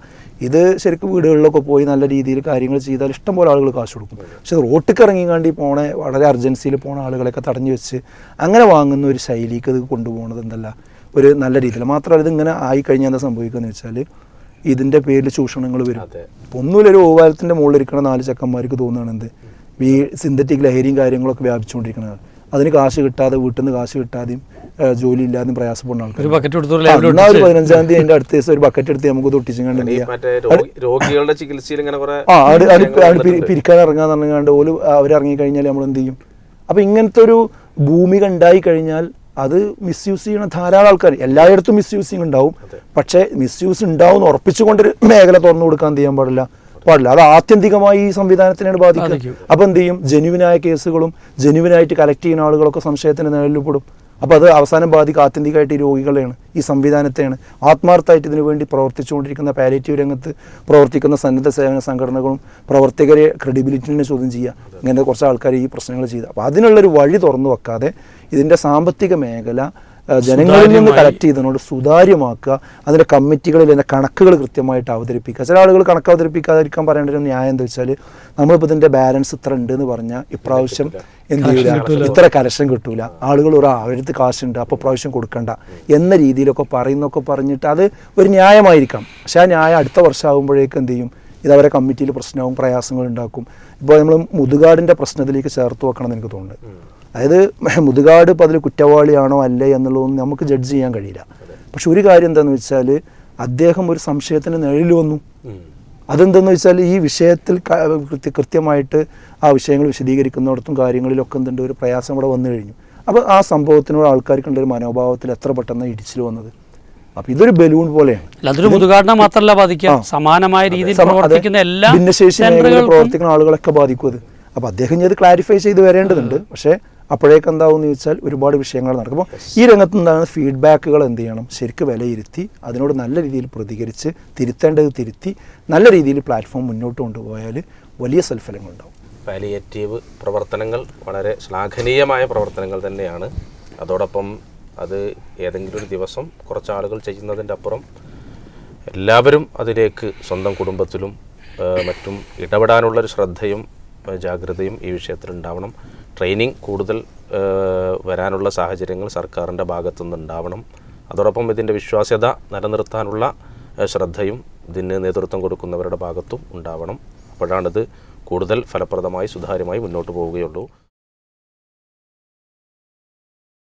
ഇത് ശരിക്കും വീടുകളിലൊക്കെ പോയി നല്ല രീതിയിൽ കാര്യങ്ങൾ ചെയ്താൽ ഇഷ്ടംപോലെ ആളുകൾ കാശ് കൊടുക്കും. പക്ഷെ റോട്ടിൽ ഇറങ്ങിക്കാണ്ടി പോണേ വളരെ അർജൻസിയിൽ പോണ ആളുകളെയൊക്കെ തടഞ്ഞു വെച്ച് അങ്ങനെ വാങ്ങുന്ന ഒരു ശൈലിക്ക് ഇത് കൊണ്ടുപോകുന്നത് എന്തല്ല ഒരു നല്ല രീതിയിൽ. മാത്രമല്ല ഇതിങ്ങനെ ആയി കഴിഞ്ഞാൽ എന്താ സംഭവിക്കുക വെച്ചാൽ ഇതിന്റെ പേരിൽ ചൂഷണങ്ങൾ വരും. ഒന്നുമില്ല ഒരു ഓവാലത്തിന്റെ മുകളിൽ ഇരിക്കുന്ന നാല് ചെക്കന്മാർക്ക് തോന്നുകയാണ് എന്ത് ഈ സിന്തറ്റിക് ലഹരിയും കാര്യങ്ങളൊക്കെ വ്യാപിച്ചുകൊണ്ടിരിക്കുന്നത്. അതിന് കാശ് കിട്ടാതെ വീട്ടിൽ നിന്ന് കാശ് കിട്ടാതെയും ജോലി ഇല്ലാതെയും പ്രയാസപ്പെടുന്ന ആൾക്കാർ ഒരു പതിനഞ്ചാം തീയതി അതിന്റെ അടുത്ത ദിവസം ഒരു ബക്കറ്റ് എടുത്ത് നമുക്ക് തൊട്ടിച്ചും കണ്ട് രോഗികളുടെ ചികിത്സയിൽ ആ. പിരിക്കാൻ ഇറങ്ങാന്ന് പറഞ്ഞാണ്ട് ഓൽ അവരിറങ്ങി കഴിഞ്ഞാൽ നമ്മൾ എന്ത് ചെയ്യും? അപ്പൊ ഇങ്ങനത്തെ ഒരു ഭൂമിക ഉണ്ടായി കഴിഞ്ഞാൽ അത് മിസ്യൂസ് ചെയ്യുന്ന ധാരാളം ആൾക്കാർ എല്ലായിടത്തും മിസ്യൂസിങ് ഉണ്ടാവും. പക്ഷേ മിസ്യൂസ് ഉണ്ടാവും ഉറപ്പിച്ചുകൊണ്ടൊരു മേഖല തുറന്നു കൊടുക്കാൻ ചെയ്യാൻ പാടില്ല? പാടില്ല. അത് ആത്യന്തികമായി ഈ സംവിധാനത്തിനാണ് ബാധിക്കുന്നത് അപ്പം അപ്പോൾ എന്ത് ചെയ്യും? ജെനുവിനായ കേസുകളും ജെനുവിനായിട്ട് കളക്ട് ചെയ്യുന്ന ആളുകളൊക്കെ സംശയത്തിന് നിഴലിൽ പെടും. അപ്പോൾ അത് അവസാനം ബാധിക്കുക ആത്യന്തികമായിട്ട് ഈ രോഗികളെയാണ് ഈ സംവിധാനത്തെയാണ്. ആത്മാർത്ഥമായിട്ട് ഇതിനു വേണ്ടി പ്രവർത്തിച്ചുകൊണ്ടിരിക്കുന്ന പാലേറ്റീവ് രംഗത്ത് പ്രവർത്തിക്കുന്ന സന്നദ്ധ സേവന സംഘടനകളും പ്രവർത്തകരെ ക്രെഡിബിലിറ്റിനെ ചോദ്യം ചെയ്യുക. ഇങ്ങനെ കുറച്ച് ആൾക്കാർ ഈ പ്രശ്നങ്ങൾ ചെയ്ത്. അപ്പോൾ അതിനുള്ളൊരു വഴി തുറന്നു വെക്കാതെ ഇതിന്റെ സാമ്പത്തിക മേഖല ജനങ്ങളിൽ നിന്ന് കളക്ട് ചെയ്തതിനോട് സുതാര്യമാക്കുക അതിന്റെ കമ്മിറ്റികളിൽ അതിന്റെ കണക്കുകൾ കൃത്യമായിട്ട് അവതരിപ്പിക്കുക. ചില ആളുകൾ കണക്ക് അവതരിപ്പിക്കാതിരിക്കാൻ പറയേണ്ട ഒരു ന്യായം എന്താ വെച്ചാൽ നമ്മളിപ്പോൾ ഇതിന്റെ ബാലൻസ് ഇത്ര ഉണ്ട് എന്ന് പറഞ്ഞാൽ ഇപ്രാവശ്യം എന്ത് ചെയ്യില്ല ഇത്ര കലക്ഷൻ കിട്ടൂല. ആളുകൾ ഒരു അവരടുത്ത് കാശുണ്ട് അപ്പോൾ പ്രാവശ്യം കൊടുക്കണ്ട. എന്ന രീതിയിലൊക്കെ പറയുന്നൊക്കെ പറഞ്ഞിട്ട് അത് ഒരു ന്യായമായിരിക്കാം പക്ഷേ ആ ന്യായം അടുത്ത വർഷമാകുമ്പോഴേക്കും എന്ത് ചെയ്യും? ഇത് അവരെ കമ്മിറ്റിയിൽ പ്രശ്നവും പ്രയാസങ്ങളും ഉണ്ടാക്കും. ഇപ്പോൾ നമ്മൾ മുതുകാടിന്റെ പ്രശ്നത്തിലേക്ക് ചേർത്ത് വെക്കണം എന്ന് എനിക്ക് തോന്നുന്നുണ്ട്. അതായത് മുതുകാട് ഇപ്പോൾ അതിൽ കുറ്റവാളിയാണോ അല്ലേ എന്നുള്ളതൊന്നും നമുക്ക് ജഡ്ജ് ചെയ്യാൻ കഴിയില്ല. പക്ഷെ ഒരു കാര്യം എന്താണെന്ന് വെച്ചാൽ അദ്ദേഹം ഒരു സംശയത്തിന് നിഴലിൽ വന്നു. അതെന്തെന്ന് വെച്ചാൽ ഈ വിഷയത്തിൽ കൃത്യമായിട്ട് ആ വിഷയങ്ങൾ വിശദീകരിക്കുന്നിടത്തും കാര്യങ്ങളിലൊക്കെ എന്തുണ്ട് ഒരു പ്രയാസം ഇവിടെ വന്നു കഴിഞ്ഞു. അപ്പോൾ ആ സംഭവത്തിനോട് ആൾക്കാർക്കുണ്ട് ഒരു മനോഭാവത്തിൽ എത്ര പെട്ടെന്ന് ഇടിച്ചിൽ വന്നത്. അപ്പോൾ ഇതൊരു ബലൂൺ പോലെയാണ്. അല്ല അതൊരു മുതുകാടിനെ മാത്രമല്ല ബാധിക്കുക. സമാനമായ രീതിയിൽ പ്രവർത്തിക്കുന്ന എല്ലാ ഭിന്നശേഷി പ്രവർത്തിക്കുന്ന ആളുകളൊക്കെ ബാധിക്കും അത്. അപ്പോൾ അദ്ദേഹം ഇത് അത് ക്ലാരിഫൈ ചെയ്ത് വരേണ്ടതുണ്ട്. പക്ഷേ അപ്പോഴേക്ക് എന്ന് ചോദിച്ചാൽ ഒരുപാട് വിഷയങ്ങൾ നടക്കും. അപ്പോൾ ഈ രംഗത്ത് നിന്നാണ് ഫീഡ്ബാക്കുകൾ എന്ത് ചെയ്യണം? ശരിക്കും വിലയിരുത്തി അതിനോട് നല്ല രീതിയിൽ പ്രതികരിച്ച് തിരുത്തേണ്ടത് തിരുത്തി നല്ല രീതിയിൽ പ്ലാറ്റ്ഫോം മുന്നോട്ട് കൊണ്ടുപോയാൽ വലിയ സൽഫലങ്ങളുണ്ടാവും പാലിയേറ്റീവ് പ്രവർത്തനങ്ങൾ വളരെ ശ്ലാഘനീയമായ പ്രവർത്തനങ്ങൾ തന്നെയാണ്. അതോടൊപ്പം അത് ഏതെങ്കിലും ഒരു ദിവസം കുറച്ച് ആളുകൾ ചെയ്യുന്നതിന്റെ അപ്പുറം എല്ലാവരും അതിലേക്ക് സ്വന്തം കുടുംബത്തിലും മറ്റും ഇടപെടാനുള്ളൊരു ശ്രദ്ധയും ജാഗ്രതയും ഈ വിഷയത്തിൽ ഉണ്ടാവണം ട്രെയിനിങ് കൂടുതൽ വരാനുള്ള സാഹചര്യങ്ങൾ സർക്കാരിന്റെ ഭാഗത്തുനിന്ന് ഉണ്ടാവണം അതോടൊപ്പം ഇതിന്റെ വിശ്വാസ്യത നിലനിർത്താനുള്ള ശ്രദ്ധയും ഇതിന് നേതൃത്വം കൊടുക്കുന്നവരുടെ ഭാഗത്തും ഉണ്ടാവണം. അപ്പോഴാണിത് കൂടുതൽ ഫലപ്രദമായി സുതാര്യമായി മുന്നോട്ട് പോവുകയുള്ളൂ.